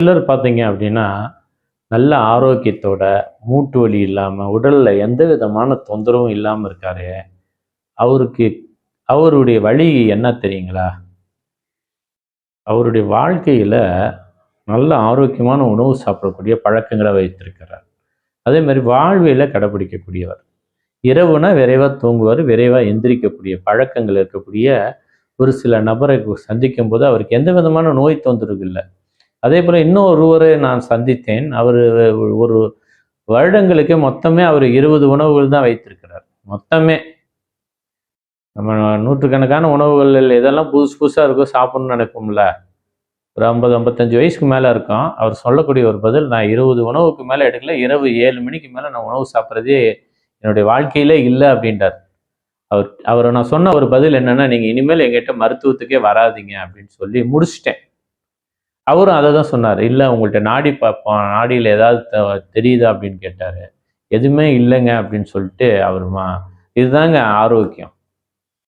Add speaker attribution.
Speaker 1: சிலர் பார்த்தீங்க அப்படின்னா நல்ல ஆரோக்கியத்தோட மூட்டு வலி இல்லாமல் உடலில் எந்த விதமான தொந்தரவும் இல்லாமல் இருக்காரு. அவருக்கு அவருடைய வழி என்ன தெரியுங்களா? அவருடைய வாழ்க்கையில் நல்ல ஆரோக்கியமான உணவு சாப்பிடக்கூடிய பழக்கங்களை வைத்திருக்கிறார். அதே மாதிரி வாழ்வியில் கடைபிடிக்கக்கூடியவர். இரவுனா விரைவாக தூங்குவார் விரைவாக எந்திரிக்கக்கூடிய பழக்கங்கள் இருக்கக்கூடிய ஒரு சில நபரை சந்திக்கும் போது அவருக்கு எந்த விதமான நோய் தொந்தரவு இல்லை. அதே போல் இன்னும் ஒருவரை நான் சந்தித்தேன். அவர் ஒரு வருடங்களுக்கு மொத்தமே அவர் இருபது உணவுகள் தான் வைத்திருக்கிறார். மொத்தமே. நம்ம நூற்றுக்கணக்கான உணவுகள் இதெல்லாம் புதுசு புதுசாக இருக்கும் சாப்பிட்ணும்னு நினைப்போம்ல. ஒரு ஐம்பது ஐம்பத்தஞ்சு வயசுக்கு மேலே இருக்கும். அவர் சொல்லக்கூடிய ஒரு பதில் நான் இருபது உணவுக்கு மேலே எடுக்கல இரவு ஏழு மணிக்கு மேலே நான் உணவு சாப்பிட்றதே என்னுடைய வாழ்க்கையிலே இல்லை அப்படின்றார். அவர் அவரை நான் சொன்ன ஒரு பதில் என்னென்னா நீங்கள் இனிமேல் எங்கிட்ட மருத்துவத்துக்கே வராதீங்க அப்படின்னு சொல்லி முடிச்சிட்டேன். அவரும் அதை தான் சொன்னார். இல்லை உங்கள்கிட்ட நாடி பார்ப்போம் நாடியில் ஏதாவது தெரியுதா? அப்படின்னு கேட்டார். எதுவுமே இல்லைங்க அப்படின்னு சொல்லிட்டு அவர் மா இதுதாங்க ஆரோக்கியம்.